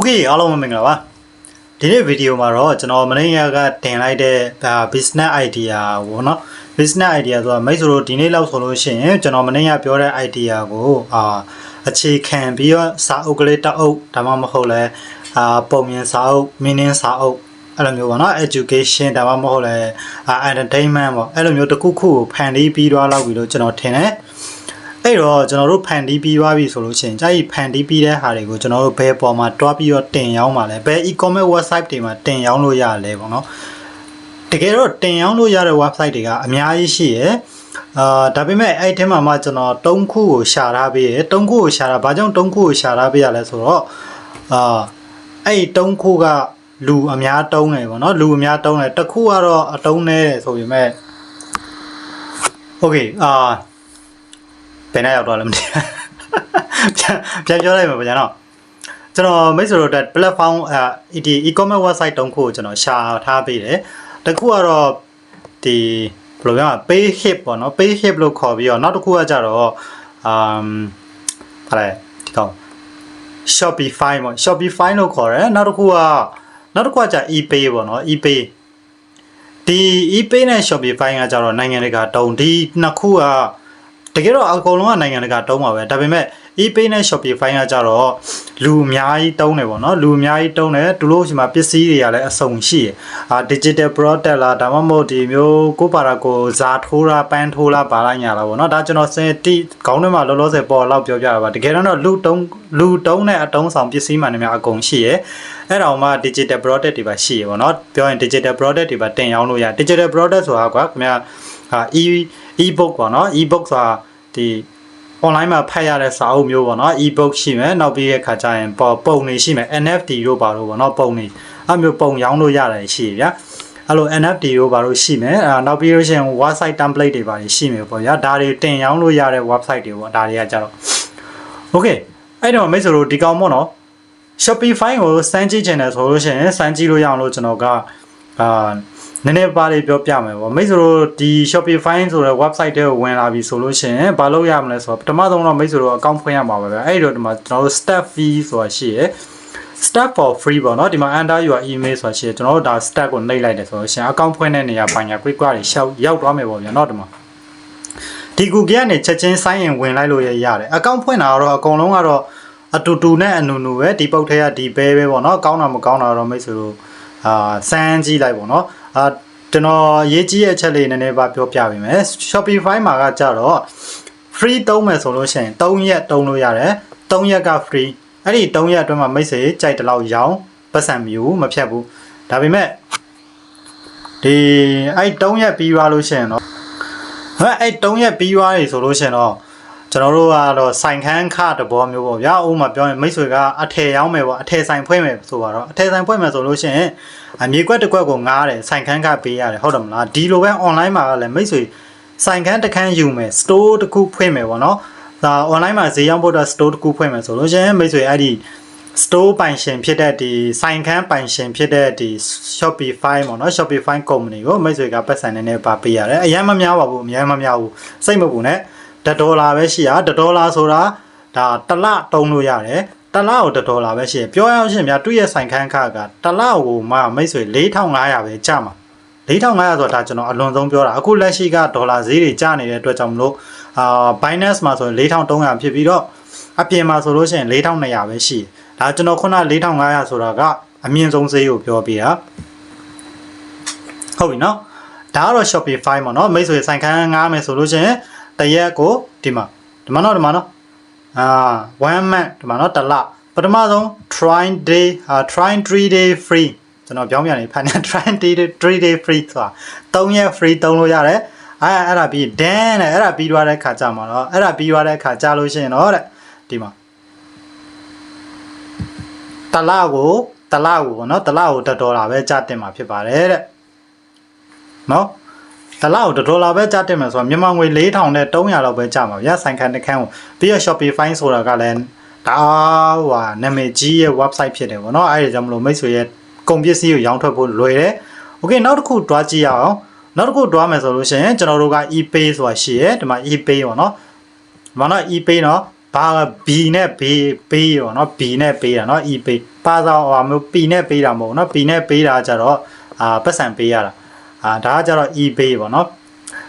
โอเคအားလုံးပဲမင်္ဂလာပါဒီနေ့ဗီဒီယိုမှာတော့ကျွန်တော်မနေ့ကတင်လိုက်တဲ့ဒါ business idea ကိုเนาะ business idea ဆိုတာမိတ်ဆွေတို့ဒီနေ့လောက်ဆိုလို့ရှိရင်ကျွန်တော်မနေ့ကပြောတဲ့ idea ကိုအာအခြေခံပြီးတော့စာအုပ်ကလေးတစ်အုပ်ဒါမှမဟုတ်လဲအာပုံမြင်စာအုပ် meaning စာအုပ်အဲ့လိုမျိုးပေါ့နော် education ဒါမှမဟုတ်လဲအာ entertainment ပေါ့အဲ့လိုမျိုးတစ်ခုခုကိုဖန်တီးပြီးတော့လောက်ပြီလို့ကျွန်တော်ထင်တယ် အဲ့တော့ကျွန်တော်တို့ဖန်တီးပြီးသွားပြီဆိုလို့ရှိရင်ကြာကြီးဖန်တီးပြီးတဲ့ဟာတွေကိုကျွန်တော်တို့ဘယ်ပေါ်မှာတွားပြီးတော့တင်ရောင်းပါလဲဘယ် e-commerce website တွေမှာတင်ရောင်းလို့ရလဲပေါ့နော်တကယ်တော့တင်ရောင်းလို့ရတဲ့ website တွေကအများကြီးရှိရယ်အာဒါပေမဲ့အဲ့ဒီထဲမှာမှကျွန်တော်၃ခုကိုရှာထားပေးရယ်၃ခုကိုရှာတာဘာကြောင့်၃ခုကိုရှာထားပေးရလဲဆိုတော့အာအဲ့ဒီ၃ခုကလူအများတုံးတယ်ပေါ့နော်လူအများတုံးတယ်တစ်ခုကတော့အတုံးနေတယ်ဆိုပေမဲ့ Okay အာ ဘယ်နဲ့ရောက်တော့လဲမသိဘူးပြန်ပြန်ပြောလိုက်မှာဗျာနော်ကျွန်တော်မိတ်ဆွေတို့အတွက် platform အဲဒီ e-commerce website တုံးခုကိုကျွန်တော်ရှာထားပေးတယ်တစ်ခုကတော့ဒီဘယ်လိုပြောမလဲ pay hip ပေါ့နော် pay hip လို့ခေါ်ပြီးတော့နောက်တစ်ခုကကြတော့အမ်ဘာလဲဒီကောင် Shopify ပေါ့ Shopify လို့ခေါ်တယ်နောက်တစ်ခုကနောက်တစ်ခုကじゃ ePay ပေါ့နော် ePay ဒီ ePay နဲ့ Shopify ကကြတော့နိုင်ငံတကာတုံးဒီနှစ်ခုက တကယ်တော့အကုန်လုံးကနိုင်ငံတကာတုံးပါပဲဒါပေမဲ့ ePay နဲ့ Shopify ကကြတော့လူအများကြီးတုံးတယ်ပေါ့နော်လူအများကြီးတုံးတယ်သူတို့ရှိမှာပစ္စည်းတွေကလည်းအစုံရှိတယ်အာ digital product လားဒါမှမဟုတ်ဒီမျိုးကိုပါရာကိုဇာထိုးတာပန်းထိုးလားပါလိုက်ညာလားပေါ့နော်ဒါကျွန်တော်စင်တိခေါင်းထဲမှာလောလောဆယ်ပေါ်လောက်ပြောပြတာပါတကယ်တော့လူတုံးလူတုံးနဲ့အတုံးဆောင်ပစ္စည်းမှန်တယ်များအကုန်ရှိရယ်အဲ့တော့မှ digital product တွေပါရှိရယ်ပေါ့နော်ပြောရင် digital product တွေပါတင်ရောင်းလို့ရ digital product ဆိုတာကွာခင်ဗျာဟာ e e-book ပေါ့နော် e-book ဆိုတာဒီ online မှာဖတ်ရတဲ့စာအုပ်မျိုးပေါ့နော် e-book ရှိမယ်နောက်ပြီးတဲ့ခါကျရင်ပေါ်ပုံတွေရှိမယ် NFT တို့ပါလို့ပေါ့နော်ပုံတွေအဲ့မျိုးပုံရောင်းလို့ရတယ်ရှိရဗျာအဲ့လို NFT တို့ပါလို့ရှိမယ်အဲနောက်ပြီးလို့ရှိရင် website template တွေပါရှိမယ်ပေါ့ဗျာဒါတွေတင်ရောင်းလို့ရတဲ့ website တွေပေါ့ဒါတွေကကြတော့ okay အဲ့တော့မိတ်ဆွေတို့ဒီကောင်ပေါ့နော် Shopify ကိုစမ်းကြည့်ချင်တယ်ဆိုလို့ရှိရင်စမ်းကြည့်လို့ရအောင်လို့ကျွန်တော်ကအာ နည်းနည်းပါးလေးပြောပြမယ်ပေါ့မိတ်ဆွေတို့ဒီ Shopify ဆိုတဲ့ website တွေကိုဝင်လာပြီဆိုလို့ရှိရင်ဘာလုပ်ရမလဲဆိုတော့ပထမဆုံးတော့မိတ်ဆွေတို့ account ဖွင့်ရမှာပါပဲအဲ့ဒီတော့ဒီမှာကျွန်တော်တို့ step fee ဆိုတာရှိရယ် step for free ပေါ့နော်ဒီမှာ enter your email ဆိုတာရှိရယ်ကျွန်တော်တို့ဒါ step ကိုနှိပ်လိုက်တယ်ဆိုလို့ရှိရင် account ဖွင့်တဲ့နေရာပိုင်းညာ quick တွေရှောက်ရောက်သွားမယ်ပေါ့ဗျာเนาะဒီမှာဒီ Google ကနေချက်ချင်း sign in ဝင်လိုက်လို့ရရတယ် account ဖွင့်တာတော့အကုန်လုံးကတော့အတူတူနဲ့အနူနူပဲဒီပုတ်ထဲကဒီပဲပဲပေါ့နော်ကောင်းတာမကောင်းတာတော့မိတ်ဆွေတို့အာစမ်းကြည့်လိုက်ပေါ့နော် အာကျွန်တော်ရေးကြည့်ရဲ့အချက်လေးနည်းနည်းပါပြောပြပေးမယ် Shopify မှာကကြတော့ free သုံးမယ်ဆိုလို့ရှိရင်3ရက်သုံးလို့ရတယ်3ရက်က free အဲ့ဒီ3ရက်အတွင်းမှာမိတ်ဆွေကြိုက်တဲ့လောက်ရောင်းပတ်စံမြူမဖြတ်ဘူးဒါပေမဲ့ဒီအဲ့3ရက်ပြီးသွားလို့ရှိရင်တော့ဟဲ့အဲ့3ရက်ပြီးသွားပြီဆိုလို့ရှိရင်တော့ ကျွန်တော်တို့ကတော့စိုင်ခန်းခတဘောမျိုးပေါ့ဗျာဥပမာပြောရင်မိတ်ဆွေကအထည်ရောင်းမယ်ပေါ့အထည်ဆိုင်ဖွင့်မယ်ဆိုတော့အထည်ဆိုင်ဖွင့်မယ်ဆိုလို့ရှိရင်အမြေကွက်တစ်ကွက်ကိုငားတယ်စိုင်ခန်းခပေးရတယ်ဟုတ်တယ်မလားဒီလိုပဲ online မှာကလည်းမိတ်ဆွေစိုင်ခန်းတစ်ခန်းယူမယ် store တစ်ခုဖွင့်မယ်ပေါ့နော်ဒါ online မှာဈေးရောင်းဖို့တော့ store တစ်ခုဖွင့်မယ်ဆိုလို့ရှိရင်မိတ်ဆွေအဲ့ဒီ store ပိုင်ရှင်ဖြစ်တဲ့ဒီဆိုင်ခန်းပိုင်ရှင်ဖြစ်တဲ့ဒီ Shopify ပေါ့နော် Shopify company ကိုမိတ်ဆွေကပတ်စံနေနေပါပေးရတယ်အရင်မများပါဘူးအများမများဘူးစိတ်မပူနဲ့တ ဒေါ်လာပဲရှိရတဒေါ်လာဆိုတာဒါတစ်လတုံးလို့ရတယ်တစ်လကိုတဒေါ်လာပဲရှိရပြောရအောင်ရှင်ဗျာသူ့ရဲ့ဆိုင်ခန်းခကတစ်လကိုမှမိတ်ဆွေ4500ပဲကျမှာ4500ဆိုတာကျွန်တော်အလွန်ဆုံးပြောတာအခုလက်ရှိကဒေါ်လာဈေးတွေကျနေတဲ့အတွက်ကြောင့်မလို့အာ Binance မှာဆိုရင်4300ဖြစ်ပြီးတော့အပြင်မှာဆိုလို့ရှိရင်4200ပဲရှိတယ်ဒါကျွန်တော်ခုန4500ဆိုတာကအမြင့်ဆုံးဈေးကိုပြောပြတာဟုတ်ပြီနော်ဒါကတော့ Shopify ပေါ့နော်မိတ်ဆွေဆိုင်ခန်းငားမယ်ဆိုလို့ရှိရင် တရက်ကိုဒီမှာဒီမှာနော်ဒီမှာနော်အာ1 month ဒီမှာနော်တစ်လပထမဆုံး try day ဟာ try 3 day free ကျွန်တော်ပြောင်းပြန်နေဖန်နေ try day 3 day free ဆိုတာ3ရက် free သုံးလို့ရတယ်အဲအဲ့ဒါပြီး dan နဲ့အဲ့ဒါပြီးသွားတဲ့ခါကြာမှာတော့အဲ့ဒါပြီးသွားတဲ့ခါကြာလို့ရှိရင်တော့တဲ့ဒီမှာတလကိုတလကိုပေါ့နော်တလကို1ဒေါ်လာပဲကြာတင်မှာဖြစ်ပါတယ်တဲ့နော် ဒလောက်ဒေါ်လာပဲကြားတင်မယ်ဆိုတော့မြန်မာငွေ4000နဲ့300လောက်ပဲကြားမှာဗျာဆိုင်ခန်းတစ်ခန်းကိုပြီးရ Shopify ဆိုတာကလည်းဒါဟိုနာမည်ကြီးရဲ့ website ဖြစ်တယ်ဗောနော်အဲ့ဒါကြောင့်မလို့မိတ်ဆွေရဲ့ကုန်ပစ္စည်းကိုရောင်းထွက်ဖို့လွယ်တယ်။ Okay နောက်တစ်ခုတွားကြည့်ရအောင်နောက်တစ်ခုတွားမယ်ဆိုလို့ရှိရင်ကျွန်တော်တို့က ePay ဆိုတာရှိရဲဒီမှာ ePay ဗောနော်ဒီမှာတော့ ePay နော်ဘာ B နဲ့ B ပေးရောနော် B နဲ့ပေးတာနော် ePay ပါဆောင်ဟိုမျိုး P နဲ့ပေးတာမဟုတ်နော် P နဲ့ပေးတာကြတော့အာပတ်စံပေးရတာ အာဒါကကြတော့ eBay ပေါ့နော်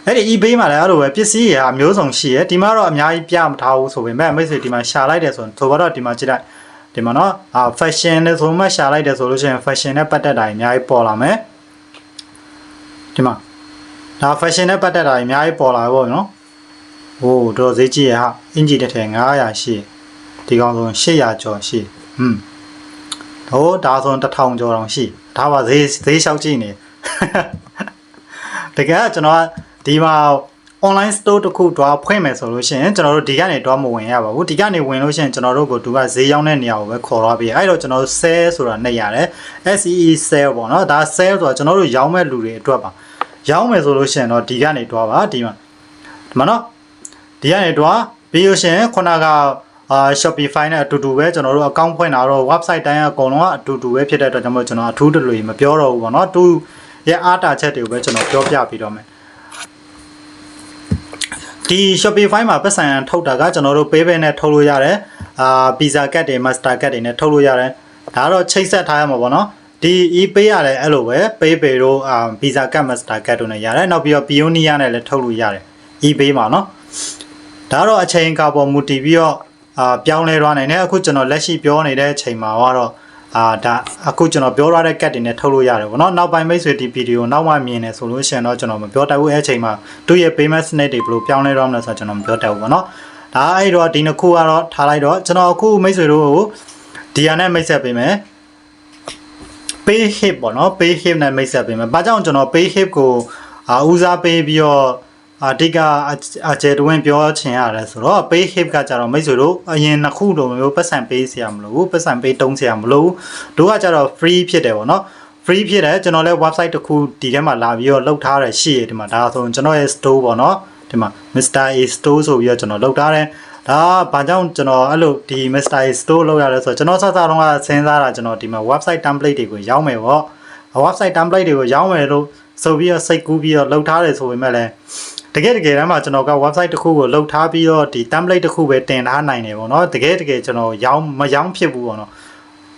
အဲ့ဒီ eBay မှာလည်းအဲ့လိုပဲပစ္စည်းရာမျိုးစုံရှိရယ်ဒီမှာတော့အများကြီးပြမထားဘူးဆိုပေမဲ့မိတ်ဆွေဒီမှာရှာလိုက်တယ်ဆိုရင်ဆိုတော့ဒီမှာကြည့်လိုက်ဒီမှာနော်အာ fashion နဲ့ဆိုမှရှာလိုက်တယ်ဆိုလို့ရှိရင် fashion နဲ့ပတ်သက်တာအများကြီးပေါ်လာမယ်ဒီမှာဒါ fashion နဲ့ပတ်သက်တာအများကြီးပေါ်လာပေါ့နော်ဟိုတော့ဈေးကြည့်ရဟာအင်ဂျီတစ်ထည်900ရှိဒီကောင်ဆို800ကျော်ရှိอืมဟိုဒါဆို1000ကျော်တောင်ရှိဒါပါဈေးဈေးလျှောက်ကြည့်နေ တကယ်ကကျွန်တော်ကဒီမှာ online store တစ်ခုတွားဖွင့်မယ်ဆိုလို့ရှိရင်ကျွန်တော်တို့ဒီကနေတွားမဝင်ရပါဘူးဒီကနေဝင်လို့ရှိရင်ကျွန်တော်တို့ကိုသူကဈေးရောက်တဲ့နေရာကိုပဲခေါ်သွားပြီးအဲ့တော့ကျွန်တော်တို့ sell ဆိုတာနှိပ်ရတယ် SEE sell ပေါ့နော်ဒါ sell ဆိုတာကျွန်တော်တို့ရောင်းမဲ့လူတွေအတွက်ပါရောင်းမယ်ဆိုလို့ရှိရင်တော့ဒီကနေတွားပါဒီမှာဒီမှာနော်ဒီကနေတွားပြီးလို့ရှိရင်ခုနကအာ Shopify နဲ့အတူတူပဲကျွန်တော်တို့ account ဖွင့်တာတော့ website တိုင်းအကုန်လုံးကအတူတူပဲဖြစ်တဲ့အတွက်ကြောင့်မို့ကျွန်တော်အထူးတလွေမပြောတော့ဘူးပေါ့နော်သူ ရဲ့အားတာချက်တွေကိုပဲကျွန်တော်ပြောပြပြီးတော့မယ်ဒီ Shopify မှာပတ်စံထုတ်တာကကျွန်တော်တို့ PayPal နဲ့ထုတ်လို့ရတယ်အာ Visa Card တွေ Master Card တွေနဲ့ထုတ်လို့ရတယ်ဒါတော့ချိတ်ဆက်ထားရမှာပေါ့နော်ဒီ ePay ရတယ်အဲ့လိုပဲ PayPal တို့အာ Visa Card Master Card တို့နဲ့ရတယ်နောက်ပြီးတော့ Payoneer နဲ့လည်းထုတ်လို့ရတယ် ePay မှာနော်ဒါတော့အချိန်ကာပေါ်မူတည်ပြီးတော့အာပြောင်းလဲသွားနိုင်တယ်အခုကျွန်တော်လက်ရှိပြောနေတဲ့အချိန်မှာတော့ အာဒါအခုကျွန်တော်ပြောရတဲ့ cat တွေနဲ့ထုတ်လို့ရတယ်ဗောနော်နောက်ပိုင်းမိတ်ဆွေဒီဗီဒီယိုနောက်မှမြင်နေဆိုလို့ရှိရင်တော့ကျွန်တော်မပြောတတ်ဘူးအဲ့အချိန်မှာသူ့ရဲ့ payment စနစ်တွေဘယ်လိုပြောင်းလဲတော့မလဲဆိုတော့ကျွန်တော်မပြောတတ်ဘူးဗောနော်ဒါအဲ့တော့ဒီနှစ်ခုကတော့ထားလိုက်တော့ကျွန်တော်အခုမိတ်ဆွေတို့ကိုဒီဟာနဲ့မိတ်ဆက်ပေးမယ် pay hip ပေါ့နော် pay hip နဲ့မိတ်ဆက်ပေးမယ်။ဘာကြောင့်ကျွန်တော် pay hip ကိုအာဦးစားပေးပြီးတော့ အတိကအကျယ်တွင်ပြောချင်ရတယ်ဆိုတော့ pay hip ကကြတော့မိတ်ဆွေတို့အရင်နှစ်ခုလိုမျိုးပတ်စံပေးစရာမလိုဘူးပတ်စံပေးတုံးစရာမလိုဘူးတို့ကကြတော့ free ဖြစ်တယ်ပေါ့နော် free ဖြစ်တယ်ကျွန်တော်လည်း website တစ်ခုဒီထဲမှာလာပြီးတော့လုပ်ထားတယ်ရှိရဒီမှာဒါဆိုရင်ကျွန်တော်ရဲ့ store ပေါ့နော်ဒီမှာ Mr. A store ဆိုပြီးတော့ကျွန်တော်လုပ်ထားတယ်ဒါဘာကြောင့်ကျွန်တော်အဲ့လိုဒီ Mr. A store လုပ်ရလဲဆိုတော့ကျွန်တော်စစတော့ကစဉ်းစားတာကျွန်တော်ဒီမှာ website template တွေကိုရောင်းမယ်ပေါ့ website template တွေကိုရောင်းမယ်လို့ဆိုပြီးတော့စိတ်ကူးပြီးတော့လုပ်ထားတယ်ဆိုပေမဲ့လည်း တကယ်တကယ်တမ်းမှာကျွန်တော်က website တစ်ခုကိုလုပ်ထားပြီးတော့ဒီ template တစ်ခုပဲတင်ထားနိုင်တယ်ပေါ့နော်တကယ်တကယ်ကျွန်တော်ရောင်းမရောင်းဖြစ်ဘူးပေါ့နော်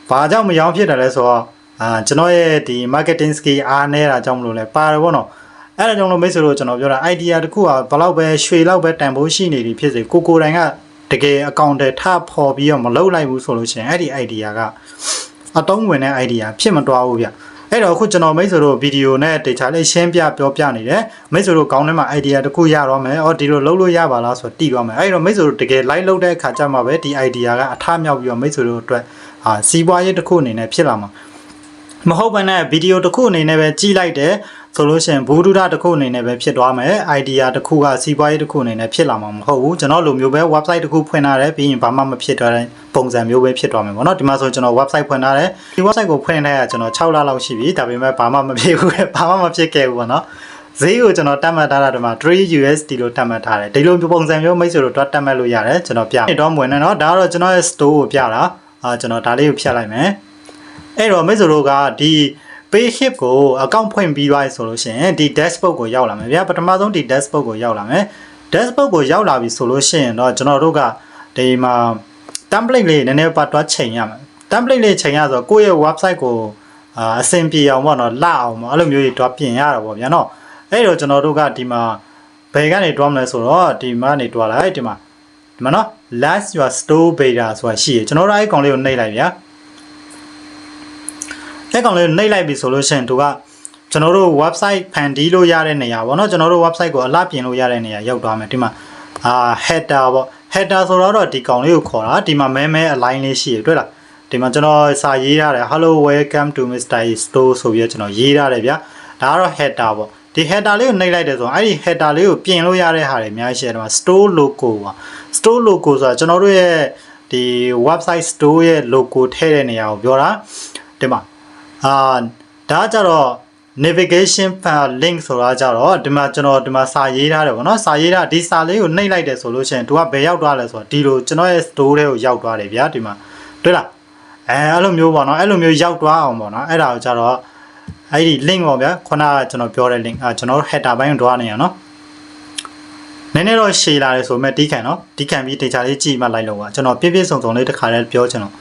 ဘာကြောင့်မရောင်းဖြစ်တယ်လဲဆိုတော့အာကျွန်တော်ရဲ့ဒီ marketing skill အားနည်းတာကြောင့်မလို့လဲပါတယ်ပေါ့နော်အဲ့ဒါကြောင့်လို့မိတ်ဆွေတို့ကျွန်တော်ပြောတာ idea တစ်ခုကဘလောက်ပဲရွှေလောက်ပဲတန်ဖိုးရှိနေပြီဖြစ်စေကိုကိုယ်တိုင်ကတကယ်အကောင့်တွေထဖော်ပြီးတော့မလုပ်လိုက်ဘူးဆိုလို့ရှိရင်အဲ့ဒီ idea ကအတုံးဝင်တဲ့ idea ဖြစ်မသွားဘူးဗျ အဲ့တော့အခုကျွန်တော်မိတ်ဆွေတို့ဗီဒီယိုနဲ့ data လေးရှင်းပြပြောပြနေတယ်မိတ်ဆွေတို့ကောင်းထဲမှာ idea တစ်ခုရတော့မယ်အော်ဒီလိုလုပ်လို့ရပါလားဆိုတော့တည်သွားမယ်အဲ့တော့မိတ်ဆွေတို့တကယ် live လုပ်တဲ့အခါကျမှပဲဒီ idea ကအထမြောက်ပြီးတော့မိတ်ဆွေတို့အတွက်ဟာစီးပွားရေးတစ်ခုအနေနဲ့ဖြစ်လာမှာ မဟုတ်ဘဲနဲ့ဗီဒီယိုတစ်ခုအနေနဲ့ပဲကြည့်လိုက်တယ်ဆိုလို့ရှိရင်ဘူဒုဒတစ်ခုအနေနဲ့ပဲဖြစ်သွားမယ် idea တစ်ခုကစီးပွားရေးတစ်ခုအနေနဲ့ဖြစ်လာမှာမဟုတ်ဘူးကျွန်တော်လိုမျိုးပဲ website တစ်ခုဖွင့်ထားတယ်ပြီးရင်ဘာမှမဖြစ်တော့တဲ့ပုံစံမျိုးပဲဖြစ်သွားမယ်ပေါ့နော်ဒီမှာဆိုကျွန်တော် website ဖွင့်ထားတယ်ဒီ website ကိုဖွင့်ထားရကျွန်တော်6လလောက်ရှိပြီဒါပေမဲ့ဘာမှမဖြစ်ဘူးဘာမှမဖြစ်ခဲ့ဘူးပေါ့နော်ဈေးကိုကျွန်တော်တတ်မှတ်ထားတာဒီမှာ 3 USD လို့တတ်မှတ်ထားတယ်ဒီလိုပုံစံမျိုးမိတ်ဆွေတို့တွတ်တတ်မှတ်လို့ရတယ်ကျွန်တော်ပြနေတော့မဝင်နဲ့เนาะဒါကတော့ကျွန်တော်ရဲ့ store ကိုပြတာအာကျွန်တော်ဒါလေးကိုဖြတ်လိုက်မယ် အဲ့တော့မိတ်ဆွေတို့ကဒီ page hip ကိုအကောင့်ဖွင့်ပြီးသွားပြီဆိုလို့ရှိရင်ဒီ dashboard ကိုရောက်လာမယ်ဗျာပထမဆုံးဒီ dashboard ကိုရောက်လာမယ် dashboard ကိုရောက်လာပြီဆိုလို့ရှိရင်တော့ကျွန်တော်တို့ကဒီမှာ template လေးနည်းနည်းပါတွားချိန်ရမယ် template လေးချိန်ရဆိုတော့ကိုယ့်ရဲ့ website ကိုအာအဆင်ပြေအောင်ပေါ့နော်လှအောင်ပေါ့အဲ့လိုမျိုးတွေတွားပြင်ရတာပေါ့ဗျာနော်အဲ့တော့ကျွန်တော်တို့ကဒီမှာဘယ်ကနေတွားမလဲဆိုတော့ဒီမှာနေတွားလိုက်ဒီမှာဒီမှာနော် last your store beta ဆိုတာရှိရကျွန်တော်တို့အဲ့ကောင်လေးကိုနှိပ်လိုက်ဗျာ အဲ့ကောင်လေးကိုနှိပ်လိုက်ပြီဆိုလို့ရှိရင်သူကကျွန်တော်တို့ website ဖန်တီးလို့ရတဲ့နေရာပေါ့နော်ကျွန်တော်တို့ website ကိုအလှပြင်လို့ရတဲ့နေရာရောက်သွားမယ်ဒီမှာအာ header ပေါ့ header ဆိုတော့ဒီကောင်လေးကိုခေါ်တာဒီမှာမဲမဲ align လေးရှိရတွေ့လားဒီမှာကျွန်တော်စာရေးရတယ် hello welcome to mr store ဆိုပြီးတော့ကျွန်တော်ရေးရတယ်ဗျာဒါကတော့ header ပေါ့ဒီ header လေးကိုနှိပ်လိုက်တယ်ဆိုတော့အဲ့ဒီ header လေးကိုပြင်လို့ရတဲ့ဟာတွေအများကြီးရှိတယ်ဒီမှာ store logo ပါ store logo ဆိုတာကျွန်တော်တို့ရဲ့ဒီ website store ရဲ့ logo ထည့်တဲ့နေရာကိုပြောတာဒီမှာ အာဒါကြတော့ navigation file link ဆိုတာကြတော့ဒီမှာကျွန်တော်ဒီမှာစာရေးထားတယ်ဗောနော်စာရေးထားဒီစာလေးကိုနှိပ်လိုက်တယ်ဆိုလို့ရှိရင်သူကဘယ်ရောက်သွားလဲဆိုတော့ဒီလိုကျွန်တော်ရဲ့ store ထဲကိုရောက်သွားတယ်ဗျာဒီမှာတွေ့လားအဲအဲ့လိုမျိုးပေါ့နော်အဲ့လိုမျိုးရောက်သွားအောင်ပေါ့နော်အဲ့ဒါကိုကြတော့အဲ့ဒီ link ပေါ့ဗျာခုနကကျွန်တော်ပြောတဲ့ link အာကျွန်တော်တို့ header ဘိုင်းကိုတွားနေရနော်နည်းနည်းတော့ရှည်လာတယ်ဆိုမဲ့တီးခံနော်တီးခံပြီးတေချာလေးကြည့်မှလိုက်လို့ပါကျွန်တော်ပြည့်ပြည့်စုံစုံလေးတစ်ခါတည်းပြောချင်တော့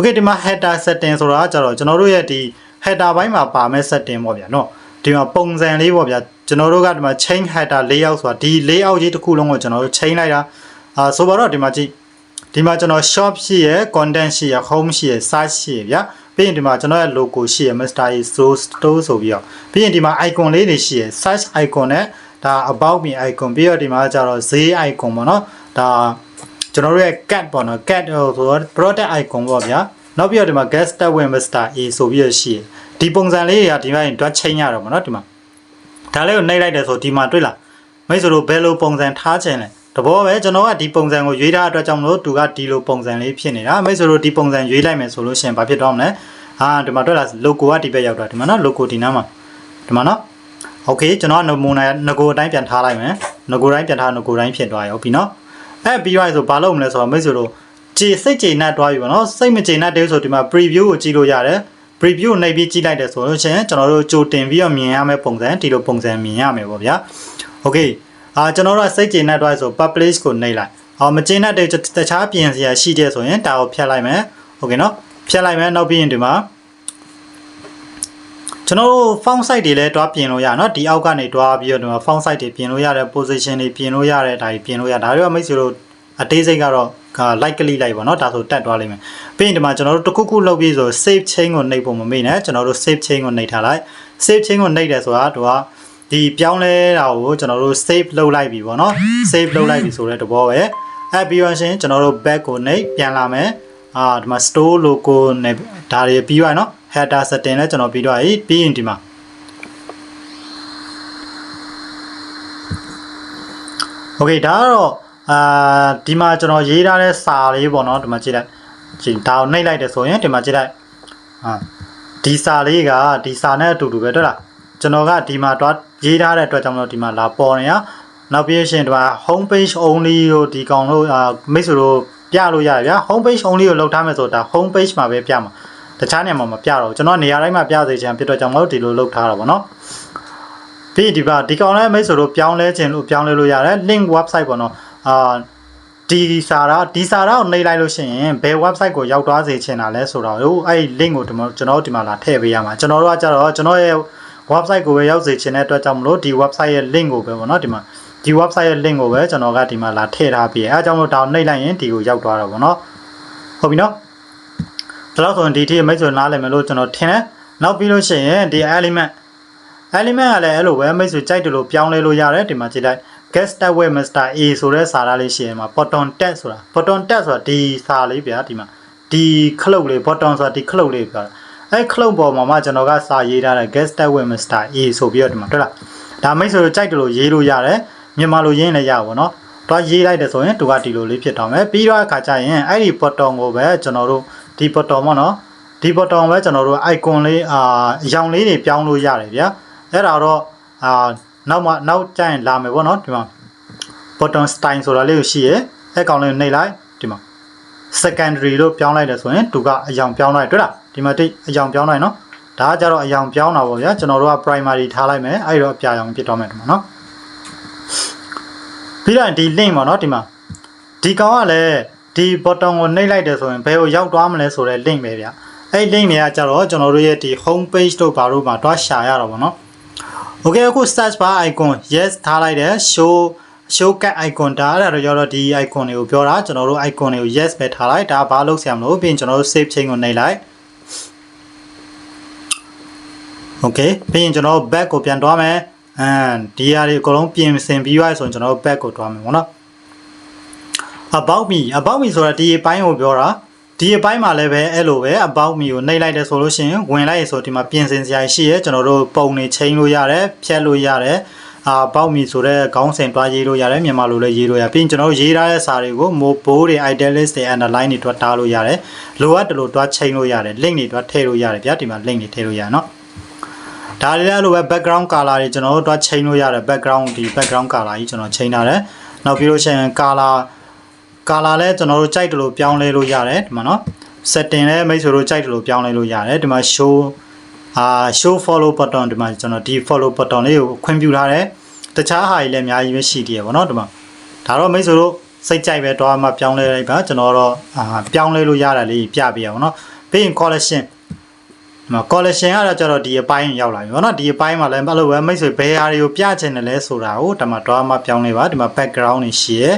Okay ဒီမှာ header setting ဆိုတာကကြတော့ကျွန်တော်တို့ရဲ့ဒီ header ဘိုင်းမှာပါမဲ့ setting ပေါ့ဗျာနော်ဒီမှာပုံစံလေးပေါ့ဗျာကျွန်တော်တို့ကဒီမှာ chain header layout ဆိုတာဒီ layout ကြီးတစ်ခုလုံးကိုကျွန်တော်တို့ chain လိုက်တာအာဆိုပါတော့ဒီမှာကြည့်ဒီမှာကျွန်တော် shop ရှိရယ် content ရှိရယ် home ရှိရယ် search ရှိရယ်ဗျာပြီးရင်ဒီမှာကျွန်တော်ရဲ့ logo ရှိရယ် Mr. E Store ဆိုပြီးတော့ပြီးရင်ဒီမှာ icon လေးတွေရှိရယ် search icon နဲ့ဒါ about me icon ပြီးတော့ဒီမှာကျတော့ဈေး icon ပေါ့နော်ဒါ ကျွန်တော်တို့ရဲ့ cat ပေါ့နော် cat ဆိုတော့ product icon ပေါ့ဗျာနောက်ပြီးတော့ဒီမှာ guest star win Mr. E ဆိုပြီးရရှိရယ်ဒီပုံစံလေးတွေကဒီမှာတွက်ချိန်ရတော့ပေါ့နော်ဒီမှာဒါလေးကိုနှိပ်လိုက်တယ်ဆိုဒီမှာတွေ့လားမိတ်ဆွေတို့ဘယ်လိုပုံစံထားခြင်းလဲတဘောပဲကျွန်တော်ကဒီပုံစံကိုရွေးထားတဲ့အတွက်ကြောင့်မလို့သူကဒီလိုပုံစံလေးဖြစ်နေတာမိတ်ဆွေတို့ဒီပုံစံရွေးလိုက်မယ်ဆိုလို့ရှိရင်ဘာဖြစ်တော့မလဲဟာဒီမှာတွေ့လား logo ကဒီဘက်ရောက်တာဒီမှာနော် logo ဒီနားမှာဒီမှာနော်โอเคကျွန်တော်ကနမူနာငကိုအတိုင်းပြန်ထားလိုက်မယ်ငကိုတိုင်းပြန်ထားငကိုတိုင်းဖြစ်သွားရောပြီနော် အဲ့ပြီးရင်ဆိုဘာလုပ်မလဲဆိုတော့မိတ်ဆွေတို့ကြည်စိတ်ကြည်နဲ့တွားပြီပေါ့နော်စိတ်မကြည်နဲ့တဲဆိုဒီမှာ preview ကိုကြည့်လို့ရတယ် preview နှိပ်ပြီးကြည့်လိုက်တယ်ဆိုလို့ချင်းကျွန်တော်တို့ကြိုတင်ပြီးတော့မြင်ရမယ့်ပုံစံဒီလိုပုံစံမြင်ရမယ်ပေါ့ဗျာ okay အာကျွန်တော်တို့စိတ်ကြည်နဲ့တွားဆို publish ကိုနှိပ်လိုက်အော်မကြည်နဲ့တဲတခြားပြင်စရာရှိတဲ့ဆိုရင်ဒါကိုဖြတ်လိုက်မယ် okay နော်ဖြတ်လိုက်မယ်နောက်ပြီးရင်ဒီမှာ ကျွန်တော်တို့ font size တွေလည်းတွားပြင်လို့ရနော်ဒီအောက်ကနေတွားပြီးတော့ဒီမှာ font size တွေပြင်လို့ရတယ် position တွေပြင်လို့ရတယ်ဒါတွေပြင်လို့ရဒါတွေကမိတ်ဆွေတို့အသေးစိတ်ကတော့ like ကလေးလိုက်ပါနော်ဒါဆိုတက်သွားလိမ့်မယ်ပြီးရင်ဒီမှာကျွန်တော်တို့တစ်ခုခုလုပ်ပြီးဆို save chain ကိုနှိပ်ဖို့မမေ့နဲ့ကျွန်တော်တို့ save chain ကိုနှိပ်ထားလိုက် save chain ကိုနှိပ်တယ်ဆိုတာတို့ကဒီပြောင်းလဲတာကိုကျွန်တော်တို့ save လုပ်လိုက်ပြီပေါ့နော် save လုပ်လိုက်ပြီဆိုတဲ့သဘောပဲအဲပြီးတော့ရှင်ကျွန်တော်တို့ back ကိုနှိပ်ပြန်လာမယ်အာဒီမှာ store logo နဲ့ဒါတွေပြီးသွားနော် header setting လည်းကျွန်တော်ပြီးတော့ပြီပြီးရင်ဒီမှာ Okay ဒါကတော့အာဒီမှာကျွန်တော်ရေးထားတဲ့စာလေးပေါ့နော်ဒီမှာကြည့်လိုက်ကြည့်ဒါကိုနှိပ်လိုက်တယ်ဆိုရင်ဒီမှာကြည့်လိုက်ဟာဒီစာလေးကဒီစာနဲ့အတူတူပဲတွေ့လားကျွန်တော်ကဒီမှာတွားရေးထားတဲ့အတွက်ကြောင့်မလို့ဒီမှာလာပေါ်နေရနောက်ပြီးရှင်ဒီမှာ home page only ကိုဒီကောင်လို့အာမိတ်ဆွေတို့ပြလို့ရတယ်ဗျာ home page only ကိုလောက်ထားမယ်ဆိုတော့ဒါ home page မှာပဲပြမှာ တခြားနေရာမှာမပြတော့ဘူးကျွန်တော်နေရာတိုင်းမှာပြစေချင်ဖြစ်တော့ကြောင့်မလို့ဒီလိုလောက်ထားတာပေါ့နော်ပြီးဒီပါဒီကောင်လည်းမိတ်ဆွေတို့ပြောင်းလဲခြင်းလို့ပြောင်းလဲလို့ရတယ် link website ပေါ့နော်အာဒီစာရာဒီစာရာကိုနှိပ်လိုက်လို့ရှိရင်ဘယ် website ကိုရောက်သွားစေချင်တာလဲဆိုတော့ဟိုအဲ့ဒီ link ကိုဒီမှာကျွန်တော်တို့ဒီမှာလာထည့်ပေးရမှာကျွန်တော်တို့ကကြတော့ကျွန်တော်ရဲ့ website ကိုပဲရောက်စေချင်တဲ့အတွက်ကြောင့်မလို့ဒီ website ရဲ့ link ကိုပဲပေါ့နော်ဒီမှာဒီ website ရဲ့ link ကိုပဲကျွန်တော်ကဒီမှာလာထည့်ထားပြီးအဲအကြောင်းလို့တောင်းနှိပ်လိုက်ရင်ဒီကိုရောက်သွားတော့ပေါ့နော်ဟုတ်ပြီနော် ဒါတော့ဆိုရင်ဒီထိမိတ်ဆွေနားလည်မယ်လို့ကျွန်တော်ထင်တယ်နောက်ပြီးလို့ရှိရင်ဒီ element element ကလည်းအဲ့လိုပဲမိတ်ဆွေကြိုက်တယ်လို့ပြောင်းလဲလို့ရတယ်ဒီမှာကြည့်လိုက် guest tag web master a ဆိုတဲ့စာသားလေးရှိရင်မှာ button tag ဆိုတာ button tag ဆိုတာဒီစာလေးဗျာဒီမှာဒီခလုတ်လေး button ဆိုတာဒီခလုတ်လေးပြောတာအဲ့ခလုတ်ပေါ်မှာမှကျွန်တော်ကစာရေးထားတဲ့ guest tag web master a ဆိုပြီးတော့ဒီမှာတွေ့လားဒါမိတ်ဆွေတို့ကြိုက်တယ်လို့ရေးလို့ရတယ်မြန်မာလိုရေးရင်လည်းရပါဘောနော်တော့ရေးလိုက်တယ်ဆိုရင်သူကဒီလိုလေးဖြစ်တော့မယ်ပြီးတော့အခါကျရင်အဲ့ဒီ button ကိုပဲကျွန်တော်တို့ ဒီ button ပေါ့နော်ဒီ button ပဲကျွန်တော်တို့ icon လေးအာအရောင်လေးတွေပြောင်းလို့ရတယ်ဗျာအဲ့ဒါတော့အာနောက်မှနောက်ကျရင်လာမယ်ပေါ့နော်ဒီမှာ button style ဆိုတာလေးကိုရှိရဲအဲ့ကောင်လေးကိုနှိပ်လိုက်ဒီမှာ secondary လို့ပြောင်းလိုက်တယ်ဆိုရင်သူကအယောင်ပြောင်းလိုက်တွေ့လားဒီမှာတိတ်အယောင်ပြောင်းလိုက်နော်ဒါကကြတော့အယောင်ပြောင်းတာပေါ့ဗျာကျွန်တော်တို့က primary ထားလိုက်မယ်အဲ့တော့အပြာရောင်ဖြစ်တော့မယ်ဒီမှာနော်ပြီးတော့ဒီ link ပေါ့နော်ဒီမှာဒီကောင်ကလည်း ဒီ button ကိုနှိပ်လိုက်တယ်ဆိုရင်ဘယ်ကိုရောက်သွားမလဲဆိုတဲ့ link ပဲဗျာအဲ့ link တွေကကြတော့ကျွန်တော်တို့ရဲ့ဒီ home page တို့ဘာလို့မှာတွားရှာရတော့ဗောနော် Okay အခု search bar icon yes ထားလိုက်တယ် show show cat icon ဒါအဲ့ဒါတော့ရောက်တော့ဒီ icon တွေကိုပြောတာကျွန်တော်တို့ icon တွေကို yes ပဲထားလိုက်ဒါဘာလို့ဆရာမလို့ပြီးရင်ကျွန်တော်တို့ save chain ကိုနှိပ်လိုက် Okay ပြီးရင်ကျွန်တော်တို့ back ကိုပြန်တွားမယ်အမ်ဒီဟာတွေအကုန်လုံးပြင်ဆင်ပြီးသွားဆိုရင်ကျွန်တော်တို့ back ကိုတွားမယ်ပေါ့နော် about me about me ဆိုတာဒီအပိုင်းကိုပြောတာဒီအပိုင်းမှာလည်းပဲအဲ့လိုပဲ about me ကိုနှိပ်လိုက်တယ်ဆိုလို့ရှိရင်ဝင်လိုက်ရဆိုဒီမှာပြင်ဆင်စရာရှိရဲကျွန်တော်တို့ပုံနေချိန်လို့ရတယ်ဖြတ်လို့ရတယ်အာပေါက်မီဆိုတဲ့ခေါင်းစဉ်တွားရေးလို့ရတယ်မြန်မာလိုလည်းရေးလို့ရပြီးရင်ကျွန်တော်တို့ရေးထားတဲ့စာတွေကိုမိုဘိုးတွေ italist တွေ underline တွေတွားထားလို့ရတယ်လိုအပ်တယ်လို့တွားချိန်လို့ရတယ် link တွေတွားထည့်လို့ရတယ်ဗျာဒီမှာ link တွေထည့်လို့ရနော်ဒါတွေလည်းလိုပဲ background color တွေကျွန်တော်တို့တွားချိန်လို့ရတယ် background ဒီ background color ကြီးကျွန်တော်ချိန်ထားတယ်နောက်ပြီးလို့ရှိရင် color ကာလာလဲကျွန်တော်တို့ကြိုက်တယ်လို့ပြောင်းလဲလို့ရတယ်ဒီမှာနော် setting လဲမိတ်ဆွေတို့ကြိုက်တယ်လို့ပြောင်းလဲလို့ရတယ်ဒီမှာ show အာ show follow button ဒီမှာကျွန်တော်ဒီ follow button လေးကိုခွင့်ပြုထားတယ်တခြားဟာကြီးလည်းအများကြီးပဲရှိသေးရပါတော့ဒီမှာဒါတော့မိတ်ဆွေတို့စိတ်ကြိုက်ပဲတော့မှပြောင်းလဲလိုက်ပါကျွန်တော်တော့အာပြောင်းလဲလို့ရတာလေးပြပြရအောင်နော်ပြီးရင် collection ဒီမှာ collection ကတော့ကျတော့ဒီအပိုင်းရောက်လာပြီပေါ့နော်ဒီအပိုင်းမှာလည်းဘာလို့ပဲမိတ်ဆွေဘယ်ဟာတွေကိုပြချင်တယ်လဲဆိုတာကိုဒီမှာတော့မှပြောင်းလဲပါဒီမှာ background တွေရှိရယ်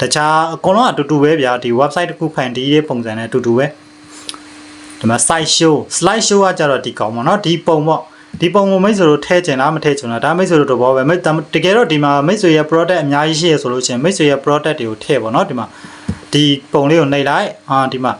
တခြားအကုန်လုံးအတူတူပဲဗျာဒီ website တစ်ခုဖန်တီးရေးပုံစံနဲ့အတူတူပဲဒီမှာ slide show slide show ကကျတော့ဒီကောင်ပေါ့နော်ဒီပုံပေါ့ဒီပုံကိုမိတ်ဆွေတို့ထည့်ချင်လားမထည့်ချင်လားဒါမိတ်ဆွေတို့တော့ဘောပဲမိတ်တကယ်တော့ဒီမှာမိတ်ဆွေရဲ့ product အများကြီးရှိရဆိုလို့ရှိရင်မိတ်ဆွေရဲ့ product တွေကိုထည့်ပေါ့နော်ဒီမှာဒီပုံလေးကိုနှိပ်လိုက်အာဒီမှာ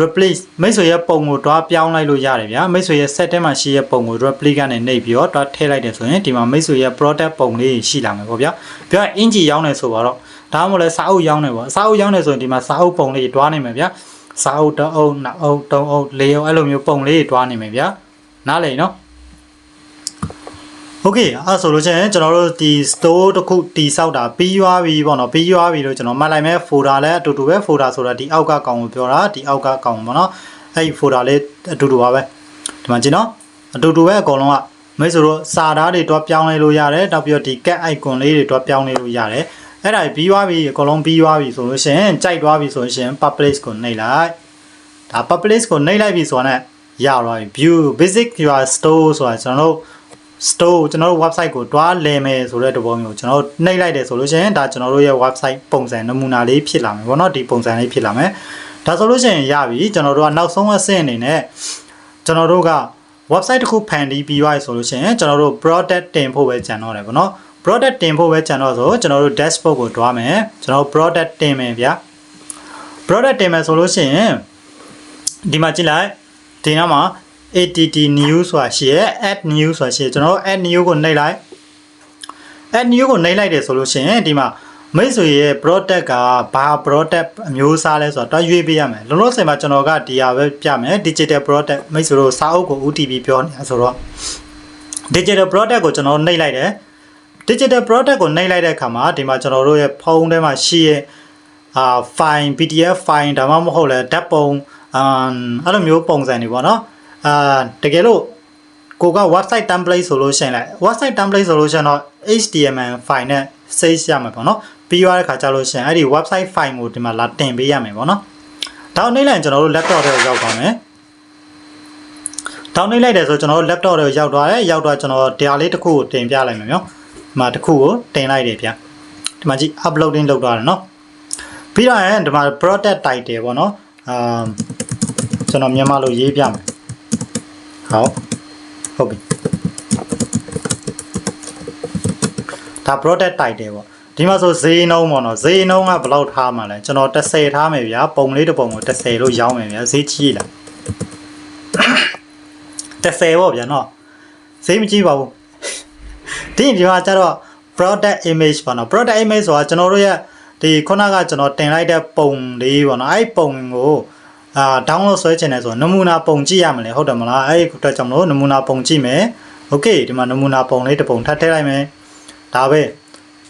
replace မိတ်ဆွေရဲ့ပုံကိုတွားပြောင်းလိုက်လို့ရတယ်ဗျာမိတ်ဆွေရဲ့ setting မှာရှိရဲ့ပုံကို replace ကနေနှိပ်ပြီးတော့တွားထည့်လိုက်တယ်ဆိုရင်ဒီမှာမိတ်ဆွေရဲ့ product ပုံလေးရှိလာမယ်ပေါ့ဗျာပြောရင်အင်ဂျီရောင်းနေဆိုတော့ ဒါမှမဟုတ်လဲစာအုပ်ရောင်းနေပေါ့စာအုပ်ရောင်းနေဆိုရင်ဒီမှာစာအုပ်ပုံလေးတွားနေမယ်ဗျာစာအုပ်တစ်အုပ်နှစ်အုပ်သုံးအုပ်လေးအုပ်အဲ့လိုမျိုးပုံလေးတွားနေမယ်ဗျာနားလည်နော်โอเคအဲ့ဆိုလို့ချင်းကျွန်တော်တို့ဒီ store တစ်ခုတီဆောက်တာပြီးရွားပြီပေါ့နော်ပြီးရွားပြီလို့ကျွန်တော်မှတ်လိုက်မယ် folder လည်းအတူတူပဲ folder ဆိုတာဒီအောက်ကကောင်ကိုပြောတာဒီအောက်ကကောင်ပေါ့နော်အဲ့ဒီ folder လေးအတူတူပါပဲဒီမှာကြည့်နော်အတူတူပဲအကုန်လုံးကမိတ်ဆွေတို့စာသားတွေတော့ပြောင်းလဲလို့ရတယ်နောက်ပြီးတော့ဒီ cat icon လေးတွေတော့ပြောင်းလဲလို့ရတယ် အဲ့ဒါပြီးရွားပြီအကုန်လုံးပြီးရွားပြီဆိုလို့ရှိရင်ကြိုက်သွားပြီဆိုလို့ရှိရင် publish ကိုနှိပ်လိုက်ဒါ publish ကိုနှိပ်လိုက်ပြီဆိုတာနဲ့ရသွားပြီ view basic your store ဆိုတာကျွန်တော်တို့ store ကျွန်တော်တို့ website ကိုတွားလည်မယ်ဆိုတဲ့တဘောမျိုးကျွန်တော်တို့နှိပ်လိုက်တယ်ဆိုလို့ရှိရင်ဒါကျွန်တော်တို့ရဲ့ website ပုံစံနမူနာလေးဖြစ်လာမယ်ပေါ့နော်ဒီပုံစံလေးဖြစ်လာမယ်ဒါဆိုလို့ရှိရင်ရပြီကျွန်တော်တို့ကနောက်ဆုံးအဆင့်အနေနဲ့ကျွန်တော်တို့က website တစ်ခုဖန်တီးပြီးသွားပြီဆိုလို့ရှိရင်ကျွန်တော်တို့ product တင်ဖို့ပဲကြံတော့တယ်ပေါ့နော် product တင်ဖို့ပဲကြံတော့ဆိုကျွန်တော်တို့ dashboard ကိုတွားမယ်ကျွန်တော်တို့ product တင်မယ်ဗျာ product တင်မယ်ဆိုလို့ရှိရင်ဒီမှာကြည့်လိုက်ဒီနားမှာ att new ဆိုတာရှိရဲ add new ဆိုတာရှိရဲကျွန်တော်တို့ add new ကိုနှိပ်လိုက် add new ကိုနှိပ်လိုက်တယ်ဆိုလို့ရှိရင်ဒီမှာမိတ်ဆွေရဲ့ product ကဘာ product အမျိုးအစားလဲဆိုတော့တွားရွေးပေးရမယ်လုံးလုံးစင်မှာကျွန်တော်ကဒီဟာပဲပြမယ် digital product မိတ်ဆွေတို့စာအုပ်ကို UTP ပြောနေတာဆိုတော့ digital product ကိုကျွန်တော်နှိပ်လိုက်တယ် digital product ကိုနှိပ်လိုက်တဲ့အခါမှာဒီမှာကျွန်တော်တို့ရဲ့ဖုန်းထဲမှာရှိရဲ့အာ file PDF file ဒါမှမဟုတ်လဲဓာတ်ပုံအမ်အဲ့လိုမျိုးပုံစံတွေပေါ့နော်အာတကယ်လို့ကိုက website template ဆိုလို့ရှိရင်လိုက် website template ဆိုလို့ရှိရင်တော့ HTML file နဲ့ save ရမှာပေါ့နော်ပြီးရတဲ့ခါကျလို့ရှိရင်အဲ့ဒီ website file ကိုဒီမှာလာတင်ပေးရမယ်ပေါ့နော်ဒါနှိမ့်လိုက်ကျွန်တော်တို့ laptop ထဲကိုရောက်သွားမယ်တောင်းနှိမ့်လိုက်တယ်ဆိုကျွန်တော်တို့ laptop တွေကိုရောက်သွားတယ်ရောက်သွားကျွန်တော်ဒါလေးတစ်ခုကိုတင်ပြလိုက်မယ်နော်ဒီ မှာတစ်ခုကိုတင်လိုက်တယ်ဗျဒီမှာကြည့် uploading လုပ်သွားတယ်နော်ပြီးတော့ရင်ဒီမှာ product title ပေါ့နော်အာကျွန်တော်မြန်မာလိုရေးပြမယ်ဟုတ်ဟုတ်ပြီဒါ product title ပေါ့ဒီမှာဆိုဈေးနှုန်းပေါ့နော်ဈေးနှုန်းကဘယ်လောက်ထားမှာလဲကျွန်တော်30ထားမယ်ဗျာပုံလေးတစ်ပုံကို30လို့ရောင်းမယ်ဗျာဈေးကြီးလား30ပေါ့ဗျာနော်ဈေးမကြီးပါဘူး ဒီဒီမှာကျတော့ product image ပေါ့နော် product image ဆိုတာကျွန်တော်တို့ရဲ့ဒီခုနကကျွန်တော်တင်လိုက်တဲ့ပုံလေးပေါ့နော်အဲ့ပုံကိုအာ download ဆွဲချင်တယ်ဆိုတော့နမူနာပုံကြည့်ရမလဲဟုတ်တယ်မလားအဲ့ဒီအတွက်ကြောင့်မလို့နမူနာပုံကြည့်မယ် okay ဒီမှာနမူနာပုံလေးတစ်ပုံထပ်ထည့်လိုက်မယ်ဒါပဲ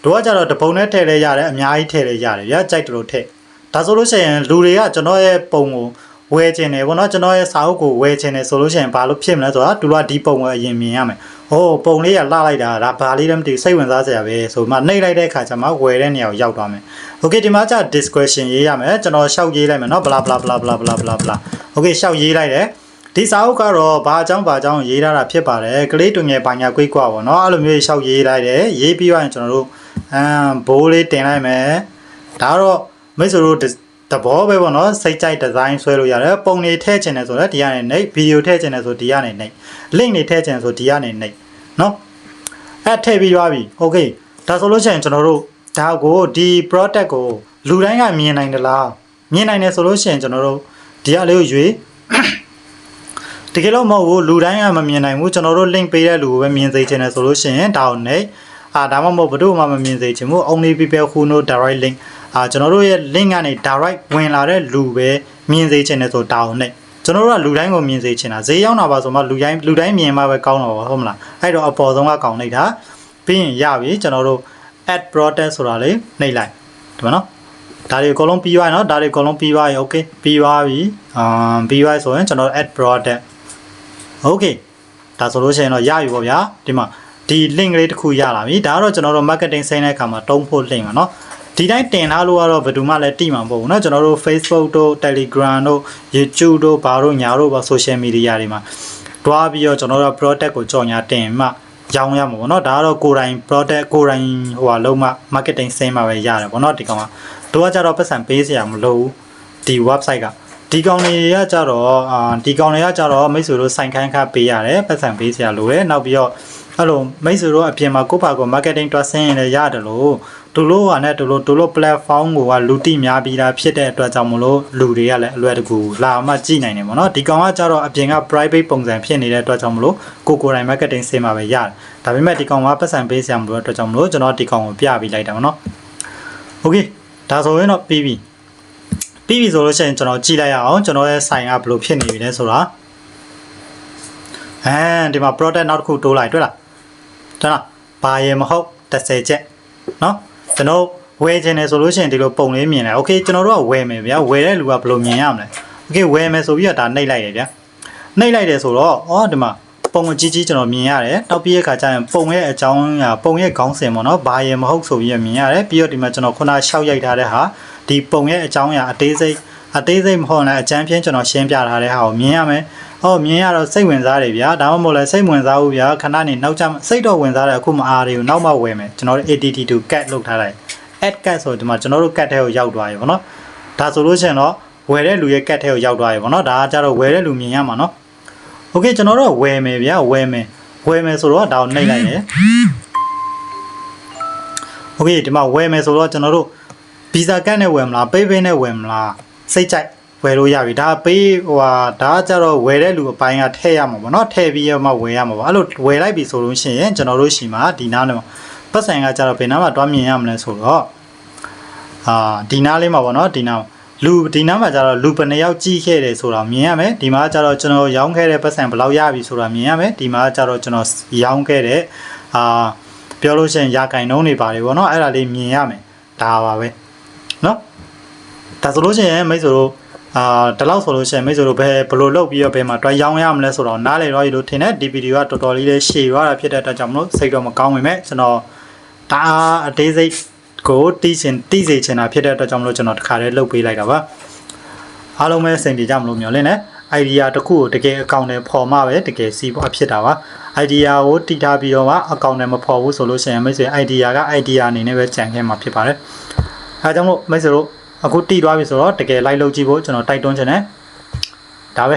တို့ကကြတော့တစ်ပုံနဲ့ထည့်လဲရတယ်အများကြီးထည့်လဲရတယ်ရကြိုက်တယ်လို့ထည့်ဒါဆိုလို့ရှိရင်လူတွေကကျွန်တော်ရဲ့ပုံကို ဝယ်ချင်တယ်ဗောနော်ကျွန်တော်ရဲ့စာအုပ်ကိုဝယ်ချင်တယ်ဆိုလို့ရှိရင်ဘာလို့ဖြစ်မလဲဆိုတာသူတို့ကဒီပုံကိုအရင်မြင်ရမယ်။အိုးပုံလေးကလှလိုက်တာဒါဘာလေးလည်းမသိစိတ်ဝင်စားစရာပဲဆိုမှနှိပ်လိုက်တဲ့အခါကျမှဝယ်တဲ့နေရာကိုရောက်သွားမယ်။ Okay ဒီမှာကျ description ရေးရမယ်ကျွန်တော်ရှောက်ရေးလိုက်မယ်နော် bla bla bla bla bla bla bla Okay ရှောက်ရေးလိုက်တယ်ဒီစာအုပ်ကတော့ဘာအကြောင်းဘာအကြောင်းရေးထားတာဖြစ်ပါတယ်ကလေးတူငယ်ဘာညာကွိတ်ကွာပေါ့နော်အဲ့လိုမျိုးရှောက်ရေးလိုက်တယ်ရေးပြီးရင်ကျွန်တော်တို့အမ်ဘိုးလေးတင်လိုက်မယ်ဒါတော့မိတ်ဆွေတို့ တဘောပဲပေါ့နော်စိတ်ကြိုက်ဒီဇိုင်းဆွဲလို့ရတယ်ပုံတွေထည့်ချင်တယ်ဆိုတော့ဒီကနေနှိပ်ဗီဒီယိုထည့်ချင်တယ်ဆိုဒီကနေနှိပ် link တွေထည့်ချင်တယ်ဆိုဒီကနေနှိပ်နော်အဲ့ထည့်ပြီးသွားပြီ okay ဒါဆိုလို့ရှိရင်ကျွန်တော်တို့ဒါကိုဒီ product ကိုလူတိုင်းကမြင်နိုင်သလားမြင်နိုင်တယ်ဆိုလို့ရှိရင်ကျွန်တော်တို့ဒီကလေးကိုရွေးတကယ်လို့မဟုတ်ဘူးလူတိုင်းကမမြင်နိုင်ဘူးကျွန်တော်တို့ link ပေးတဲ့လူကိုပဲမြင်စေချင်တယ်ဆိုလို့ရှိရင်ဒါကိုနှိပ်အာဒါမှမဟုတ်ဘယ်သူမှမမြင်စေချင်ဘူး only people who know direct link အာကျွန်တော်တို့ရဲ့ link ကနေ direct ဝင်လာတဲ့လူပဲမြင်စေချင်တယ်ဆိုတောင်းနေကျွန်တော်တို့ကလူတိုင်းကိုမြင်စေချင်တာဈေးရောက်တာပါဆိုမှလူတိုင်းလူတိုင်းမြင်မှပဲကောင်းတော့ဟုတ်မလားအဲ့တော့အပေါ်ဆုံးကကောင်းနေတာပြီးရင်ရပြီကျွန်တော်တို့ add protest ဆိုတာလေးနှိပ်လိုက်ဒီမှာနော်ဒါတွေအကုန်လုံးပြီးသွားရင်နော်ဒါတွေအကုန်လုံးပြီးသွားရင် okay ပြီးသွားပြီအာပြီးသွားဆိုရင်ကျွန်တော် add product okay ဒါဆိုလို့ရှိရင်တော့ရပြီပေါ့ဗျာဒီမှာဒီ link လေးတစ်ခုရလာပြီဒါကတော့ကျွန်တော်တို့ marketing ဆိုင်တဲ့အခါမှာတုံးဖို့ link ပါနော် ဒီတိုင်းတင်ထားလို့ကတော့ဘယ်သူမှလည်းတိမှာမဟုတ်ဘူးเนาะကျွန်တော်တို့ Facebook တို့ Telegram တို့ YouTube တို့ဘာတို့ညာတို့ဘာ social media တွေမှာတွားပြီးတော့ကျွန်တော်တို့ product ကိုကြော်ညာတင်မှရောင်းရမှာပေါ့เนาะဒါကတော့ကိုယ်တိုင် product ကိုယ်တိုင်ဟိုဟာလုံးမှ marketing စိမ်းမှာပဲရတယ်ပေါ့เนาะဒီကောင်ကတို့ကကြတော့ပတ်စံပေးစရာမလိုဘူးဒီ website ကဒီကောင်တွေကကြတော့အာဒီကောင်တွေကကြတော့မိတ်ဆွေတို့စိုင်ခိုင်းခါပေးရတယ်ပတ်စံပေးစရာလိုတယ်နောက်ပြီးတော့ အဲ့လိုမိတ်ဆွေတို့အပြင်မှာကိုယ့်ဘာကို marketing တွားဆင်းရင်လည်းရတယ်လို့ဒူလို့ဟာနဲ့ဒူလို့ဒူလို့ platform ကိုကလူတိများပြီးသားဖြစ်တဲ့အတွက်ကြောင့်မလို့လူတွေကလည်းအလွယ်တကူလာမှကြည့်နိုင်တယ်ပေါ့နော်ဒီကောင်ကကြတော့အပြင်က private ပုံစံဖြစ်နေတဲ့အတွက်ကြောင့်မလို့ကိုကိုယ်တိုင် marketing ဆင်းမှာပဲရတယ်ဒါပေမဲ့ဒီကောင်ကပတ်စံပေးစရာမလိုတဲ့အတွက်ကြောင့်မလို့ကျွန်တော်ဒီကောင်ကိုပြပေးလိုက်တာပေါ့နော် okay ဒါဆိုရင်တော့ပြီးပြီပြီးပြီဆိုလို့ရှိရင်ကျွန်တော်ကြည့်လိုက်ရအောင်ကျွန်တော်ရဲ့ sign ကဘယ်လိုဖြစ်နေပြီလဲဆိုတာအဲဒီမှာ product နောက်တစ်ခုတိုးလိုက်တွေ့လား တွေ့လားဘာရေမဟုတ်30ချက်เนาะကျွန်တော်ဝယ်ခြင်းတယ်ဆိုလို့ရှိရင်ဒီလိုပုံလေးမြင်တယ်โอเคကျွန်တော်တို့ကဝယ်မယ်ဗျာဝယ်တဲ့လူကဘယ်လိုမြင်ရမလဲโอเคဝယ်မယ်ဆိုပြီးတော့ဒါနှိပ်လိုက်တယ်ဗျာနှိပ်လိုက်တယ်ဆိုတော့ဩဒီမှာပုံအကြီးကြီးကျွန်တော်မြင်ရတယ်နောက်ပြီးတဲ့အခါကျရင်ပုံရဲ့အကြောင်းအရာပုံရဲ့ခေါင်းစဉ်ပေါ့နော်ဘာရေမဟုတ်ဆိုပြီးတော့မြင်ရတယ်ပြီးတော့ဒီမှာကျွန်တော်ခုနရှောက်ရိုက်ထားတဲ့ဟာဒီပုံရဲ့အကြောင်းအရာအသေးစိတ် အသေးစိတ်မဟုတ်လည်းအကြမ်းဖြင်းကျွန်တော်ရှင်းပြထားတဲ့ဟာကိုမြင်ရမယ်။ဟောမြင်ရတော့စိတ်ဝင်စားတယ်ဗျာ။ဒါမှမဟုတ်လည်းစိတ်ဝင်စားဘူးဗျာ။ခဏနေနောက်ကျစိတ်တော့ဝင်စားတယ်အခုမအားသေးဘူး။နောက်မှဝယ်မယ်။ကျွန်တော်တို့ ATT2 cat လောက်ထားလိုက် add cat ဆိုဒီမှာကျွန်တော်တို့ cat ထဲကိုရောက်သွားပြီပေါ့နော်။ဒါဆိုလို့ရှိရင်တော့ဝယ်တဲ့လူရဲ့ cat ထဲကိုရောက်သွားပြီပေါ့နော်။ဒါကကြတော့ဝယ်တဲ့လူမြင်ရမှာနော်။ Okay ကျွန်တော်တို့ဝယ်မယ်ဗျာ။ဝယ်မယ်။ဝယ်မယ်ဆိုတော့ဒါကိုနှိပ်လိုက်တယ်။ Okay ဒီမှာဝယ်မယ်ဆိုတော့ကျွန်တော်တို့ visa card နဲ့ဝယ်မလား paypay နဲ့ဝယ်မလား စိတ်ကြိုက်ဝယ်လို့ရပြီဒါပေးဟိုဟာဒါကကြတော့ဝယ်တဲ့လူအပိုင်းကထည့်ရမှာပေါ့နော်ထည့်ပြီးတော့မှဝယ်ရမှာပေါ့အဲ့လိုဝယ်လိုက်ပြီဆိုလို့ရှိရင်ကျွန်တော်တို့ရှိမှာဒီနားလေးမှာပတ်စံကကြတော့ဘယ်နားမှာတွားမြင်ရမလဲဆိုတော့အာဒီနားလေးမှာပေါ့နော်ဒီနားလူဒီနားမှာကြတော့လူဘယ်နှယောက်ကြည့်ခဲ့တယ်ဆိုတာမြင်ရမယ်ဒီမှာကြတော့ကျွန်တော်ရောင်းခဲ့တဲ့ပတ်စံဘယ်လောက်ရပြီဆိုတာမြင်ရမယ်ဒီမှာကြတော့ကျွန်တော်ရောင်းခဲ့တဲ့အာပြောလို့ရှိရင်ရာကင်နှုံးတွေပါတယ်ပေါ့နော်အဲ့ဒါလေးမြင်ရမယ်ဒါပါပဲနော် ဒါဆိုလို့ရှိရင်မိတ်ဆွေတို့အာဒီလောက်ဆိုလို့ရှိရင်မိတ်ဆွေတို့ဘယ်ဘယ်လိုလုပ်ပြီးတော့ဘယ်မှာတွိုင်းရောင်းရမလဲဆိုတော့နားလေတော့ရလို့ထင်တဲ့ဒီဗီဒီယိုကတော်တော်လေးလေးရှည်သွားတာဖြစ်တဲ့အတွက်ကြောင့်မလို့စိတ်တော့မကောင်းဝင်မဲ့ကျွန်တော်ဒါအသေးစိတ်ကိုတီးချင်တီးစေချင်တာဖြစ်တဲ့အတွက်ကြောင့်မလို့ကျွန်တော်တခါတည်းလုပ်ပေးလိုက်တာပါအားလုံးပဲစိတ်တည်ကြမလို့မျှော်လင့်နေ idea တစ်ခုကိုတကယ်အကောင့်နဲ့ပေါ်မှပဲတကယ်စီးပွားဖြစ်တာပါ idea ကိုတည်ထားပြီးတော့မှအကောင့်နဲ့မပေါ်ဘူးဆိုလို့ရှိရင်မိတ်ဆွေ idea က idea အနေနဲ့ပဲကြံခဲ့မှာဖြစ်ပါတယ်အဲဒါကြောင့်မို့မိတ်ဆွေတို့ အခုတည်သွားပြီဆိုတော့တကယ် live လုပ်ကြည့်ဖို့ကျွန်တော်တိုက်တွန်းချင်တယ်ဒါပဲ